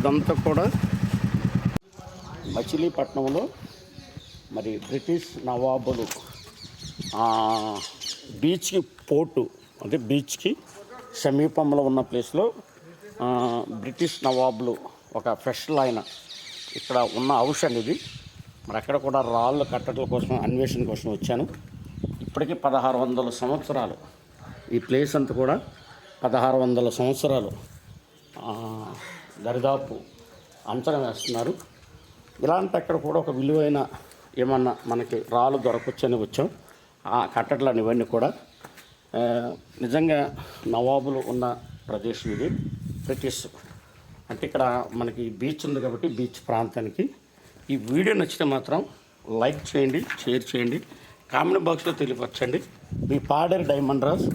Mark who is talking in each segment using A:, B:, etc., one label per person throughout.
A: ఇదంతా కూడా మచిలీపట్నంలో మరి బ్రిటిష్ నవాబులు బీచ్కి పోర్టు అంటే బీచ్కి సమీపంలో ఉన్న ప్లేస్లో బ్రిటిష్ నవాబులు ఒక స్పెషల్ ఆయన ఇక్కడ ఉన్న ఔషధం ఇది మరి అక్కడ కూడా రాళ్ళు కట్టడం కోసం అన్వేషణ కోసం వచ్చాను. ఇప్పటికీ పదహారు వందల సంవత్సరాలు ఈ ప్లేస్ అంతా కూడా పదహారు వందల సంవత్సరాలు దరిదాపు అంచనా వేస్తున్నారు. ఇలాంటి అక్కడ కూడా ఒక విలువైన ఏమన్నా మనకి రాళ్ళు దొరకొచ్చని వచ్చాం. ఆ కట్టడాలు ఇవన్నీ కూడా నిజంగా నవాబులు ఉన్న ప్రదేశం ఇది. బ్రిటిష్ అంటే ఇక్కడ మనకి బీచ్ ఉంది కాబట్టి బీచ్ ప్రాంతానికి. ఈ వీడియో నచ్చితే మాత్రం లైక్ చేయండి షేర్ చేయండి కామెంట్ బాక్స్లో తెలియపరచండి. మీ పాడేరు డైమండ్ రాజ్.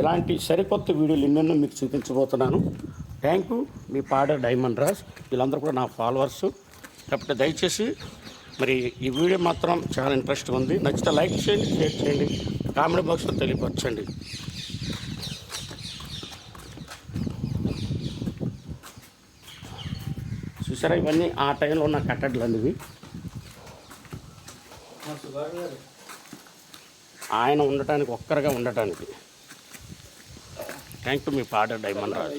A: ఇలాంటి సరికొత్త వీడియోలు ఎన్నెన్నో మీకు చూపించబోతున్నాను. Thank you. Me fodder diamond Raj. వీళ్ళందరూ కూడా నా ఫాలోవర్స్. కాబట్టి దయచేసి మరి ఈ వీడియో మాత్రం చాలా ఇంట్రెస్ట్ ఉంది. నచ్చితే లైక్ చేయండి షేర్ చేయండి కామెంట్ బాక్స్లో తెలియపరచండి. చూసారా ఇవన్నీ ఆ టైంలో ఉన్న కట్టడలు అనేవి ఆయన ఉండటానికి ఒక్కరిగా ఉండటానికి. థ్యాంక్ యూ మీ పాట డైమండ్ రాజు.